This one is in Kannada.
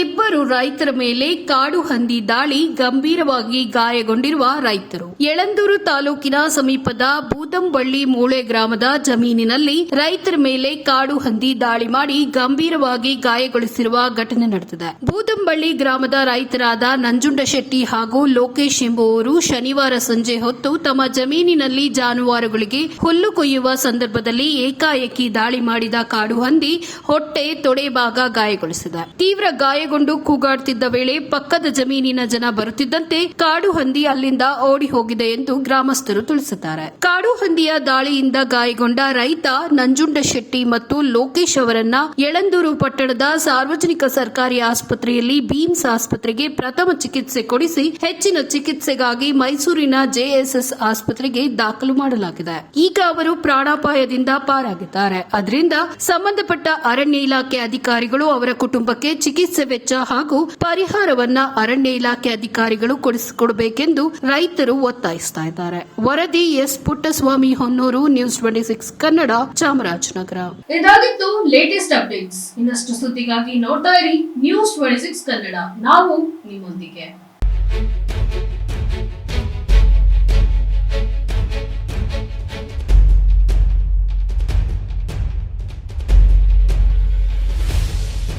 ಇಬ್ಬರು ರೈತರ ಮೇಲೆ ಕಾಡು ಹಂದಿ ದಾಳಿ ಗಂಭೀರವಾಗಿ ಗಾಯಗೊಂಡಿರುವ ರೈತರು. ಯಳಂದೂರು ತಾಲೂಕಿನ ಸಮೀಪದ ಬೂದಂಬಳ್ಳಿ ಮೂಳೆ ಗ್ರಾಮದ ಜಮೀನಿನಲ್ಲಿ ರೈತರ ಮೇಲೆ ಕಾಡು ಹಂದಿ ದಾಳಿ ಮಾಡಿ ಗಂಭೀರವಾಗಿ ಗಾಯಗೊಳಿಸಿರುವ ಘಟನೆ ನಡೆದಿದೆ. ಬೂದಂಬಳ್ಳಿ ಗ್ರಾಮದ ರೈತರಾದ ನಂಜುಂಡಶೆಟ್ಟಿ ಹಾಗೂ ಲೋಕೇಶ್ ಎಂಬುವವರು ಶನಿವಾರ ಸಂಜೆ ಹೊತ್ತು ತಮ್ಮ ಜಮೀನಿನಲ್ಲಿ ಜಾನುವಾರುಗಳಿಗೆ ಹುಲ್ಲು ಕೊಯ್ಯುವ ಸಂದರ್ಭದಲ್ಲಿ ಏಕಾಏಕಿ ದಾಳಿ ಮಾಡಿದ ಕಾಡು ಹಂದಿ ಹೊಟ್ಟೆ ತೊಡೆ ಭಾಗ ಗಾಯಗೊಳಿಸಿದೆ. ತೀವ್ರ ಗಾಯಗೊಂಡು ಕೂಗಾಡುತ್ತಿದ್ದ ವೇಳೆ ಪಕ್ಕದ ಜಮೀನಿನ ಜನ ಬರುತ್ತಿದ್ದಂತೆ ಕಾಡು ಹಂದಿ ಅಲ್ಲಿಂದ ಓಡಿ ಹೋಗಿದೆ ಎಂದು ಗ್ರಾಮಸ್ಥರು ತಿಳಿಸುತ್ತಾರೆ ಕಾಡು ಹಂದಿಯ ದಾಳಿಯಿಂದ ಗಾಯಗೊಂಡ ರೈತ ನಂಜುಂಡ ಶೆಟ್ಟಿ ಮತ್ತು ಲೋಕೇಶ್ ಅವರನ್ನ ಯಳಂದೂರು ಪಟ್ಟಣದ ಸಾರ್ವಜನಿಕ ಸರ್ಕಾರಿ ಆಸ್ಪತ್ರೆಯಲ್ಲಿ ಬೀಮ್ಸ್ ಆಸ್ಪತ್ರೆಗೆ ಪ್ರಥಮ ಚಿಕಿತ್ಸೆ ಕೊಡಿಸಿ ಹೆಚ್ಚಿನ ಚಿಕಿತ್ಸೆಗಾಗಿ ಮೈಸೂರಿನ ಜೆಎಸ್ಎಸ್ ಆಸ್ಪತ್ರೆಗೆ ದಾಖಲು ಮಾಡಲಾಗಿದೆ. ಈಗ ಅವರು ಪ್ರಾಣಾಪಾಯದಿಂದ ಪಾರಾಗಿದ್ದಾರೆ. ಅದರಿಂದ ಸಂಬಂಧಪಟ್ಟ ಅರಣ್ಯ ಇಲಾಖೆ ಅಧಿಕಾರಿಗಳು ಅವರ ಕುಟುಂಬಕ್ಕೆ ಚಿಕಿತ್ಸೆ ವೆಚ್ಚ ಹಾಗೂ ಪರಿಹಾರವನ್ನ ಅರಣ್ಯ ಇಲಾಖೆ ಅಧಿಕಾರಿಗಳು ಕೊಡಿಸಿಕೊಡಬೇಕೆಂದು ರೈತರು ಒತ್ತಾಯಿಸ್ತಾ ಇದ್ದಾರೆ. ವರದಿ S. Puttaswamy Honnur, news twenty six Kannada, Chamarajanagar. ಇದಾಗಿತ್ತು ಲೇಟೆಸ್ಟ್ ಅಪ್ಡೇಟ್ಸ್. ಇನ್ನಷ್ಟು ಸುದ್ದಿಗಾಗಿ ನೋಡ್ತಾ ಇರಿ ನ್ಯೂಸ್ ಟ್ವೆಂಟಿ ಸಿಕ್ಸ್ ಕನ್ನಡ. ನಾವು ನಿಮ್ಮೊಂದಿಗೆ.